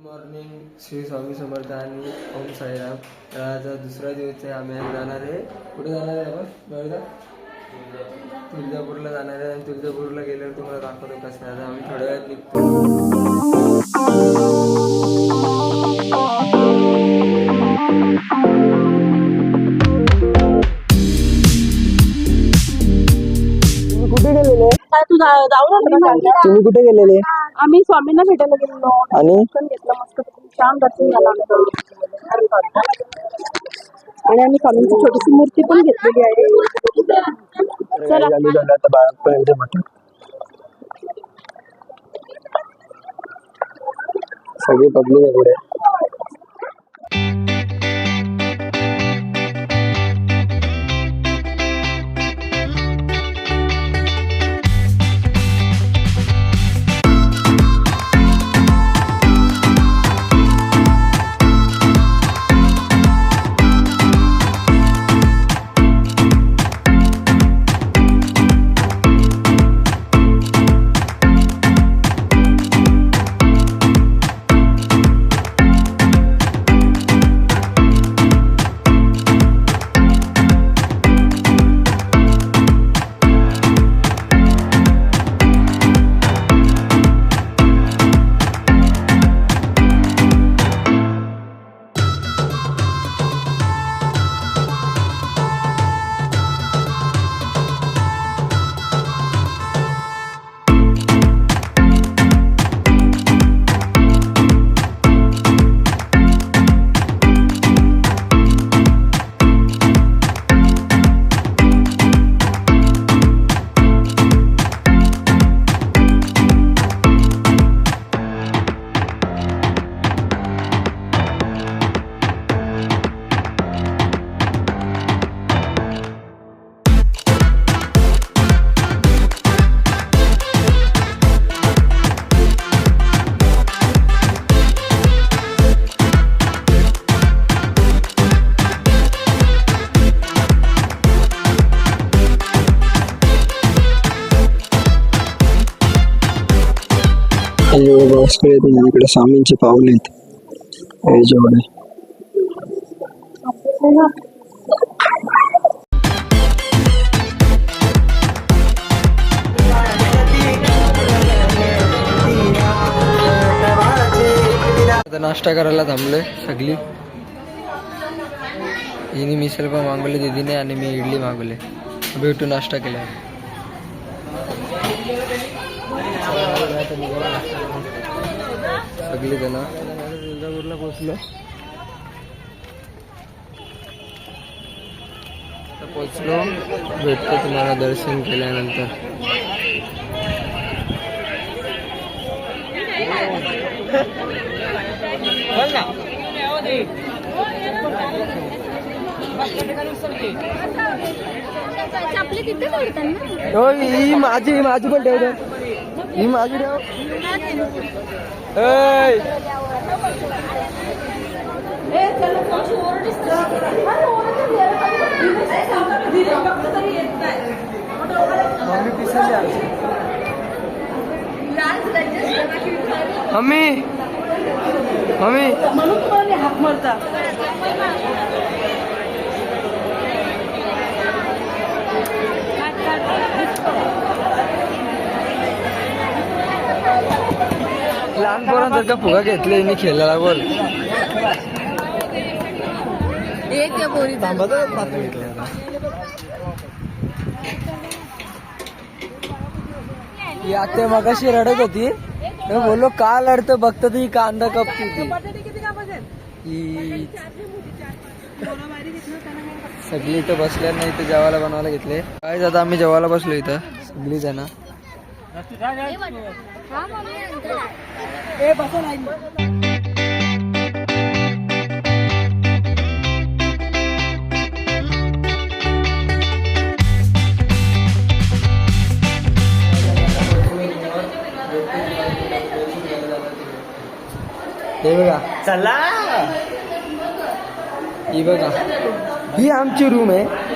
Good morning Shri Swami Samarth आणि ओम साईराम आज दुसरा दिवस आहे आम्ही आज जाणार आहे. कुठे जाणार आहे आपण? बघा तुळजापूरला जाणार आहे. आणि तुळजापूरला गेल्यावर तुम्हाला दाखवतो कसं आहे. आता आम्ही थोड्या वेळात निघतो. तू जा- जाऊन आला का काल? तुम्ही कुठे गेलेले? आम्ही स्वामींना भेटायला गेलेलो. आणि? दर्शन घेतलं मस्त छान दर्शन झालं आमचं. आणि आम्ही स्वामींची छोटीशी मूर्ती पण घेतलेली आहे. चला. आम्ही झालं आता बाळापर्यंत म्हटलं सगळी पब्लिक आहे पुढे. बॉक्सकडे तुम्ही इकडे स्वामींचे पावले आहेत. जेवढे. आता नाश्ता करायला थांबलोय सगळी. हिने मिसळ पण मागवले दिदीने आणि मी इडली मागवले. भेटू नाश्ता केला सगळी जण तुळजापूरला पोचलो. पोचलो भेटतो तुम्हाला दर्शन केल्यानंतर. हो ही माझी माझी पण ठेव ठेव. ही माझी ठेव. Mummy mummy. મનુ હાથ મારતા लहान पोरांसारखा फुगा घेतले मी खेळायला बोल. एक त्या पोरी ही आत्या मगाशी रडत होती. बोललो का लढतं बघतं ती कांदा कपती सगळी इथं बसल्या नाही इथं जेवायला बनवायला घेतले. काय आता आम्ही जेवायला बसलो इथं. सगळी जण ए बसा नाही हे बघा. चला. ही बघा. ही आमची रूम आहे.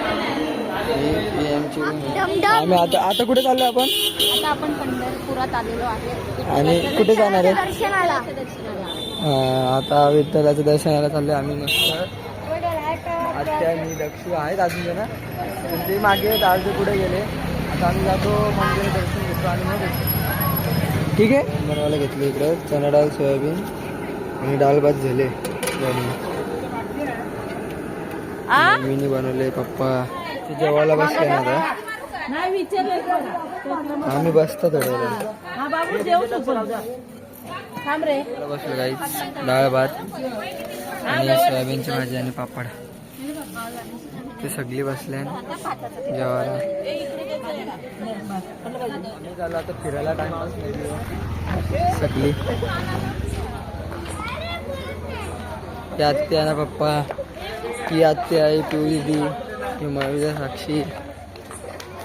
आम्ही आता आता कुठे चाललो आपण? आता आपण पंढरपुरात आलेलो आहे. आणि कुठे जाणार आहे? आता विठ्ठलाचं दर्शनाला चाललो आम्ही मस्त. आत्या मी दक्षू आहेत अजून जण. ते मागे अर्धे पुढे गेले. आता आम्ही जातो मंदिर दर्शन घेतो आणि मग. ठीक आहे? बनवायला घेतलं इकडं. चणा डाळ सोयाबीन आणि डाळ भात झाले. मम्मीने बनवले पप्पा. ते जेवायला बसले ना आता आम्ही बसतो थोड्या वेळ बसलो काहीच डाळ भात आणि सोयाबीनची भाजी आणि पापड. ते सगळी बसले जेवायला. आम्ही झालं आता फिरायला सगळी. ती आत्या आहे ना पप्पा. ती आत्या आहे पिवळी दी मयुजा साक्षी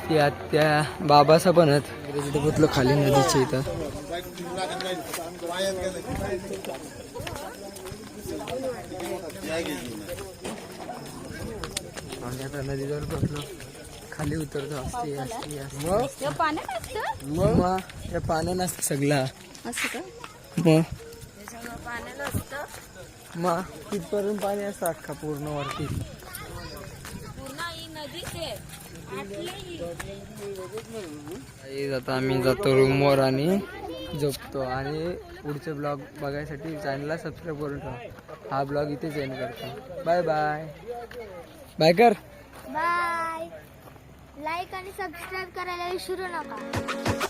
ती आत्या बाबाचा पण आहेत. तिथे पुतलं खाली नदीच्या इथं. आम्ही आता नदीजवळ पोहोचलो खाली उतरतो असते असते असते. मग? मग? या पाण्यानं असतं सगळा. मग? मग? तिथपर्यंत पाणी असतं अख्खा पूर्ण वरती पूर्ण ही नदीच आहे गाईज, आता आम्ही जातो रूमवर आणि झोपतो. आणि पुढचे ब्लॉग बघायसाठी चॅनलला सबस्क्राईब करून ठेवा. हा ब्लॉग इथेच एंड करतो. बाय बाय बाय कर. बाय लाईक आणि सबस्क्राईब करायला विसरू नका.